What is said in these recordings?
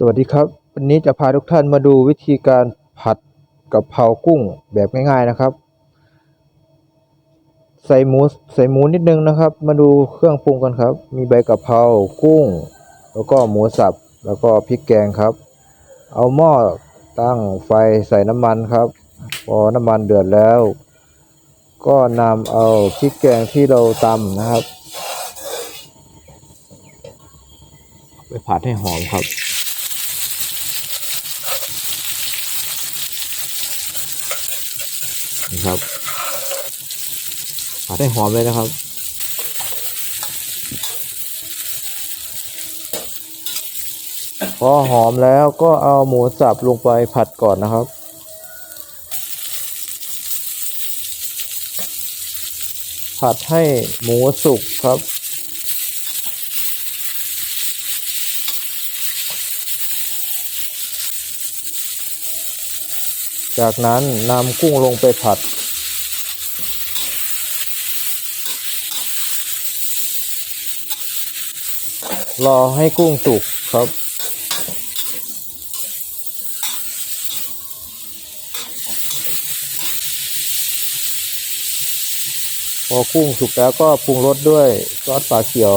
สวัสดีครับ วันนี้จะพาทุกท่านมาดูวิธีการผัดกะเพรากุ้งแบบง่าย ๆนะครับ ใส่หมูใส่หมูนิดนึงนะครับ มาดูเครื่องปรุงกันครับ มีใบกะเพรากุ้ง แล้วก็หมูสับแล้วก็พริกแกงครับ เอาหม้อตั้งไฟใส่น้ำมันครับ พอน้ำมันเดือดแล้ว ก็นำเอาพริกแกงที่เราตำนะครับ ไปผัดให้หอมครับ นะครับผัดให้หอมเลยนะครับ พอหอมแล้วก็เอาหมูสับลงไปผัดก่อนนะครับผัดให้หมูสุกครับ จากนั้นนำกุ้งลงไปผัด รอให้กุ้งสุกครับ พอกุ้งสุกแล้วก็ปรุงรสด้วยซอสปลาเขียว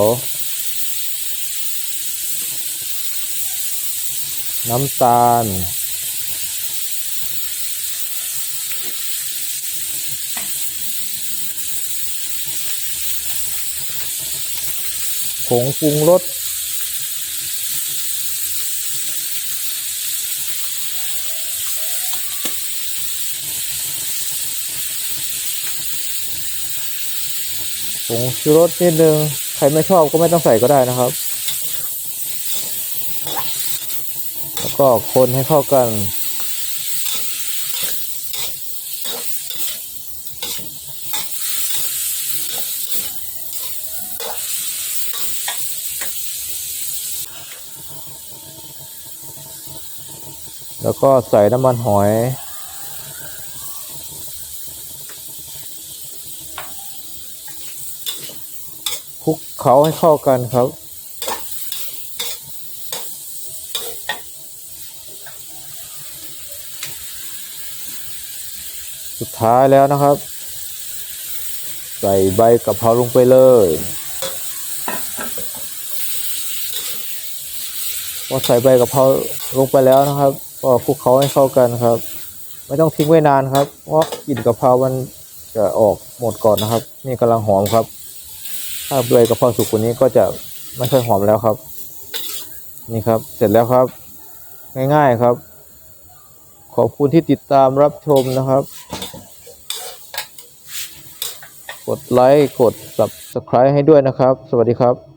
น้ำตาล งปรุงรสผงชูรสนิดนึง ใครไม่ชอบก็ไม่ต้องใส่ก็ได้นะครับ แล้วก็คนให้เข้ากัน แล้วก็ใส่น้ำมันหอย คลุกเคล้าให้เข้ากันครับ สุดท้ายแล้วนะครับ ใส่ใบกะเพราลงไปเลยพอใส่ใบกะเพราลงไปแล้วนะครับ ก็คลุกเคล้าให้เข้ากันครับ ไม่ต้องทิ้งไว้นานครับ เพราะกลิ่นกะเพรา มันจะออกหมดก่อนนะครับ นี่กำลังหอมครับ ถ้าใบกะเพราสุกกว่านี้ก็จะไม่ค่อยหอมแล้วครับ นี่ครับ เสร็จแล้วครับ ง่ายๆครับ ขอบคุณที่ติดตามรับชมนะครับ กดไลค์ กด subscribe ให้ด้วยนะครับ สวัสดีครับ